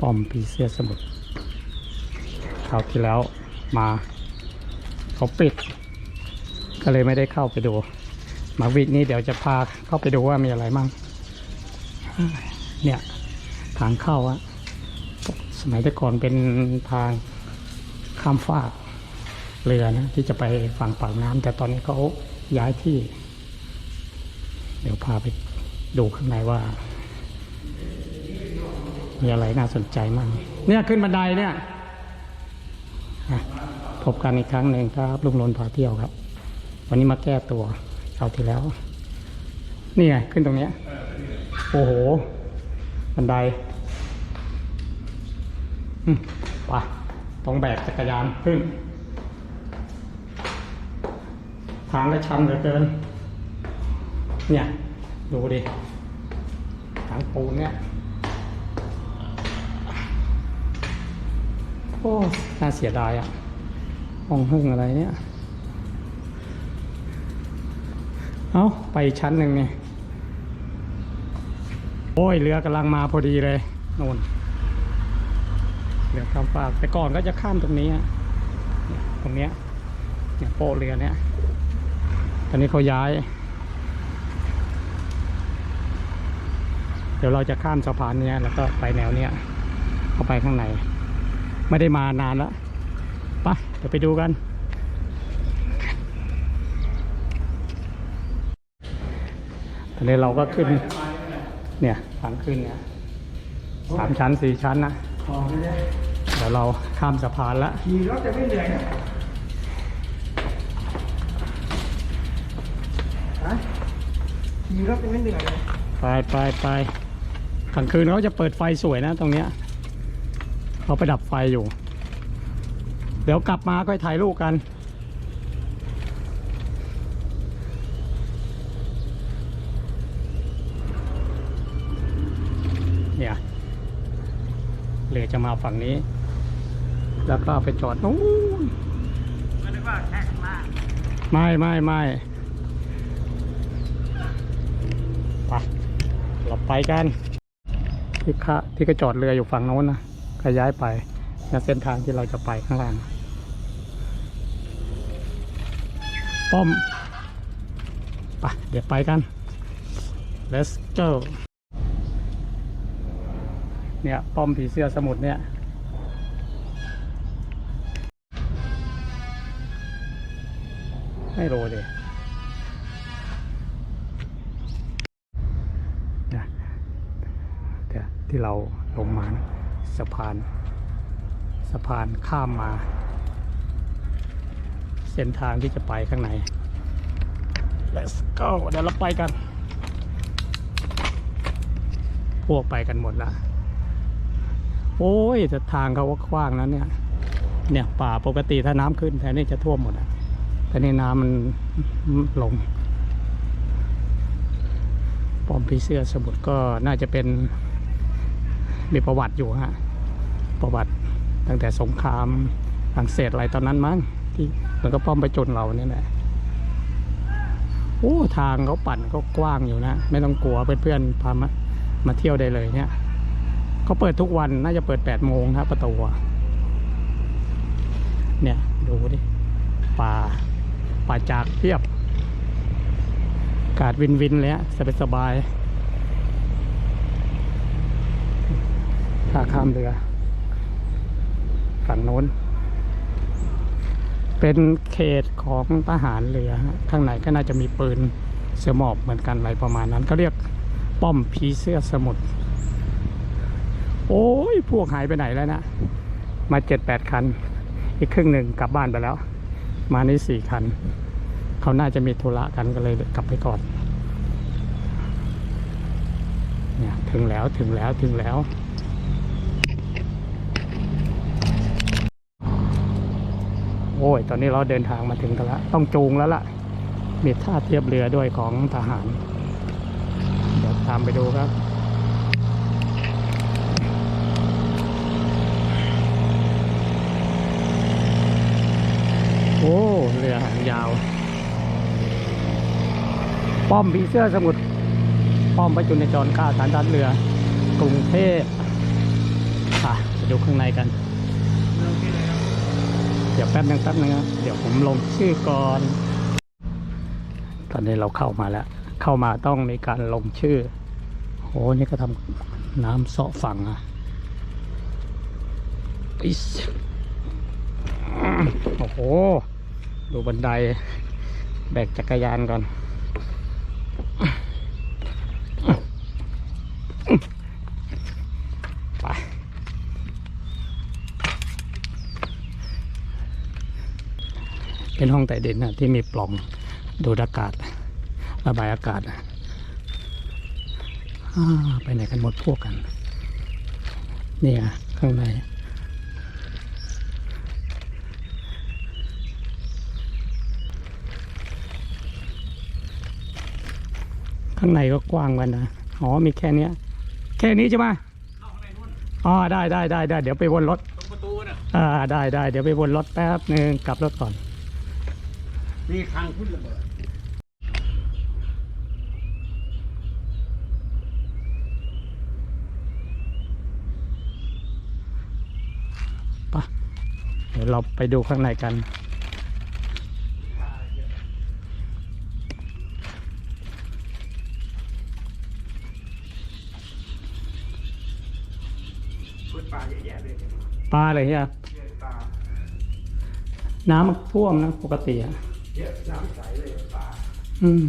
ป้อมผีเสื้อสมุทรคราวที่แล้วมาเขาปิด ก็เลยไม่ได้เข้าไปดู มาวิกนี้เดี๋ยวจะพาเข้าไปดูว่ามีอะไรมั่งเนี่ยทางเข้าอะสมัยแต่ก่อนเป็นทางข้ามฟากเรือนะที่จะไปฝั่งปากน้ำแต่ตอนนี้เขาย้ายที่ เดี๋ยวพาไปดูข้างในว่า มีอะไรน่าสนใจมั่งเนี่ยขึ้นบันไดเนี่ยพบกันอีกครั้งหนึ่งครับลุงนนท์พาเที่ยวครับ วันนี้มาแก้ตัวคราที่แล้ว นี่ไงขึ้นตรงเนี้ยโอ้โห บันไดอืมไปต้องแบกจักรยานขึ้นทางก็ชันเหลือเกิน เนี่ย ดูดิทางปูนเนี่ย โอ้น่าเสียดายอะ่ะห้องหึ่งอะไรเนี่ย เอาไปชั้นหนึ่งเนี่ย โอ้ย เรือกำลังมาพอดีเลยนู่นเรือข้ามฟาก แต่ก่อนก็จะข้ามตรงนี้ตรงเนี้ยเนี่ยโป๊ะเรือเนี่ย ตอนนี้เขาย้าย เดี๋ยวเราจะข้ามสะพานเนี้ยแล้วก็ไปแนวเนี้ยเข้าไปข้างใน ไม่ได้มานานแล้วไปเดี๋ยวไปดูกัน ตอนนี้เราก็ขึ้น เนี่ยทางขึ้นเนี่ยสามชั้นสี่ชั้นนะของไม่ได้เดี๋ยวเราข้ามสะพานแล้วขี่รถจะไม่เหนื่อยนะฮะขี่รถจะไม่เหนื่อยเลยไปไปไปกลางคืนเขาจะเปิดไฟสวยนะตรงเนี้ย เขาไปดับไฟอยู่ เดี๋ยวกลับมาก็ถ่ายรูปกัน เนี่ยเรือจะมาฝั่งนี้ แล้วก็ไปจอดนู้นไม่ได้ว่าแข่มากไม่ไม่ไม่ไปเราไปกันที่คะที่ก็จอดเรืออยู่ฝั่งโน้นนะ ก็ย้ายไปนะเส้นทางที่เราจะไปข้างล่าง ป้อมไปเดี๋ยวไปกัน let's go เนี่ย ป้อมผีเสื้อสมุทรเนี่ยไม่รู้ดินะเดี๋ยวที่เราลงมานะ สะพาน สะพานข้ามมา เส้นทางที่จะไปข้างใน let's go เดี๋ยวเราไปกัน พวกไปกันหมดละโอ้ยแต่ทางเขาก็กว้างนะเนี่ย เนี่ยป่าปกติถ้าน้ำขึ้นแถวนี้จะท่วมหมดอะแต่นี่น้ำมันลงป้อมผีเสื้อสมุทรก็น่าจะเป็นมีประวัติอยู่ฮะ ประวัติตั้งแต่สงครามฝรั่งเศสอะไรตอนนั้นมั้งที่มันก็ป้อมไปจนเราเนี่ยแหละโอ้ทางเขาปั่นก็กว้างอยู่นะ ไม่ต้องกลัวเพื่อนๆพามามาเที่ยวได้เลยเนี่ยเขาเปิดทุกวันน่าจะเปิดแปดโมงครับประตูเนี่ยดูดิป่าป่าจากเพียบอากาศวินวินเลยฮะสบายสบายท่าข้ามเรือ ฝั่งโน้น เป็นเขตของทหารเรือฮะข้างในก็น่าจะมีปืนเสือหมอบเหมือนกันอะไรประมาณนั้นเขาเรียกป้อมผีเสื้อสมุทรโอ้ย พวกหายไปไหนแล้วนะ มาเจ็ดแปดคัน อีกครึ่งหนึ่งกลับบ้านไปแล้ว มานี่สี่คัน เขาน่าจะมีธุระกันก็เลยกลับไปก่อน เนี่ย ถึงแล้วถึงแล้วถึงแล้ว โอ้ย ตอนนี้เราเดินทางมาถึงกันแล้วต้องจูงแล้วล่ะ มีท่าเทียบเรือด้วยของทหาร เดี๋ยวตามไปดูครับโอ้เรือหางยาว ป้อมผีเสื้อสมุทรป้อมประจุนจรข้าฐานทัพเรือ กรุงเทพอะไปดูข้างในกัน โอเคเลยครับ เดี๋ยวแป๊บนึงแป๊บนึงเดี๋ยวผมลงชื่อก่อน ตอนนี้เราเข้ามาแล้ว เข้ามาต้องมีการลงชื่อโหนี่ก็ทำน้ำเสาะฝั่งอะอิสโอ้โห ดูบันได แบกจักรยานก่อน เป็นห้องใต้ดินนะที่มีปล่องดูดอากาศ ระบายอากาศนะอ่าไปไหนกันหมดพวกกัน เนี่ยข้างในข้างในก็กว้างกันนะ อ๋อ มีแค่เนี้ยแค่นี้ใช่ไหมเข้าข้างในนู่นอ๋อ ได้ได้ได้ได้ เดี๋ยวไปวนรถตรงประตูน่ะอ่า ได้ได้ เดี๋ยวไปวนรถแป๊บหนึ่งกลับรถก่อน มีคลังพุ่นระเบิดปะเดี๋ยวเราไปดูข้างในกันปลาเยอะแยะเลยปลาอะไรเงี้ยน้ำมันท่วมนะปกติอะ เยอะน้ำใสเลยปลาอืม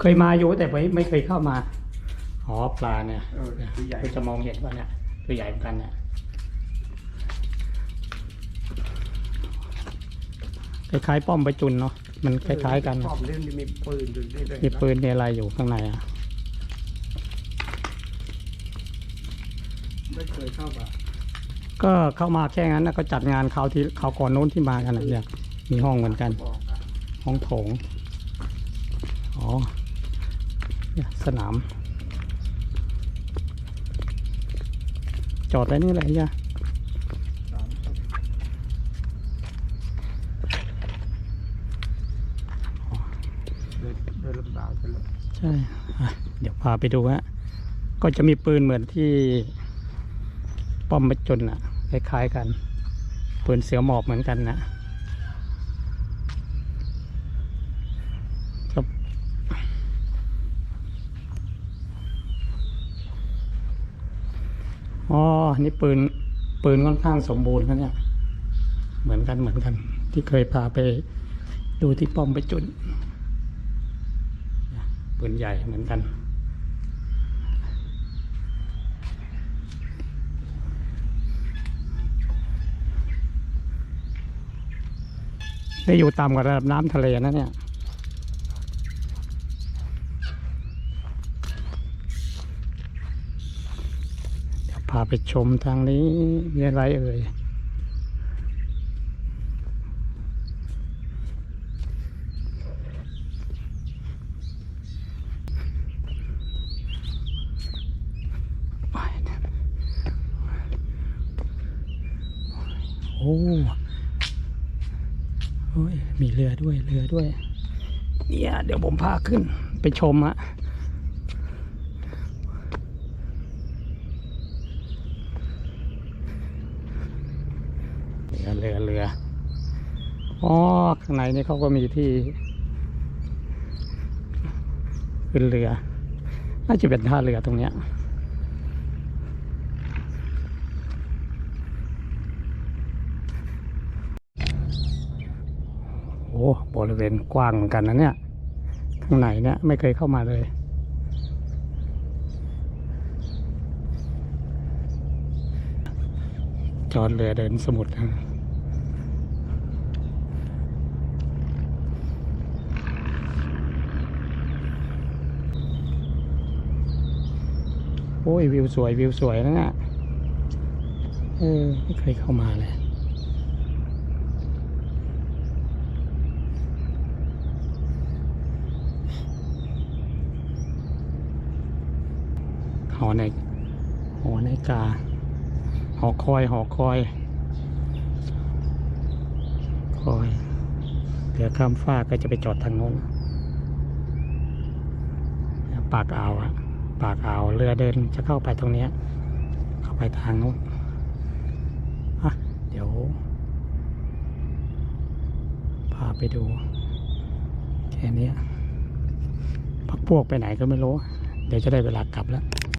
เคยมาอยู่แต่ไม่ไม่เคยเข้ามาอ๋อปลาเนี่ยเออตัวใหญ่คุณจะมองเห็นว่าเนี่ยตัวใหญ่เหมือนกันเนี่ยคล้ายๆป้อมประจุนเนาะมันคล้ายๆกันชอบเล่นมีปืนอยู่ด้วยมีปืนมีอะไรอยู่ข้างในอะ ไม่เคยเข้าป่ะก็เข้ามาแค่นั้นนะก็จัดงานคราวที่คราวก่อนโน้นที่มากันนะเนี่ยมีห้องเหมือนกัน บอกอะ ห้องโถง อ๋อ สนาม จอดได้นี่แหละเนี่ยสามเดินเดินลำบากเลยใช่ เดี๋ยวพาไปดูฮะ ก็จะมีปืนเหมือนที่ป้อมประจนอะคล้ายๆกัน ปืนเสือหมอบเหมือนกันนะ อ๋อ นี่ปืน ปืนค่อนข้างสมบูรณ์นะเนี่ย เหมือนกันเหมือนกัน ที่เคยพาไปดูที่ป้อมไปจุนปืนใหญ่เหมือนกัน ได้อยู่ต่ำกว่าระดับน้ำทะเลนะเนี่ย เดี๋ยวพา ไปชมทางนี้มีอะไรเอ่ยไปโอ้โอ้ยมีเรือด้วย เรือด้วย เนี่ย เดี๋ยวผมพาขึ้นไปชมอะ รือเรือเรืออ๋อข้างในนี่เขาก็มีที่ขึ้นเรือ น่าจะเป็นท่าเรือตรงเนี้ยโอ้บริเวณกว้างเหมือนกันนะเนี่ย ข้างในเนี่ยไม่เคยเข้ามาเลย จอดเรือเดินสมุทรนะ โอ้ยวิวสวยวิวสวยนะเนี่ยเออไม่เคยเข้ามาเลยหอในหอในกา หอคอยหอคอยคอยเดี๋ยวข้ามฟ้าก็จะไปจอดทางโน้น ปากอ่าวอะ ปากอ่าวเรือเดินจะเข้าไปตรงนี้ เข้าไปทางนู้นเดี๋ยว พาไปดู แค่นี้พักพวกไปไหนก็ไม่รู้ เดี๋ยวจะได้เวลากลับแล้ว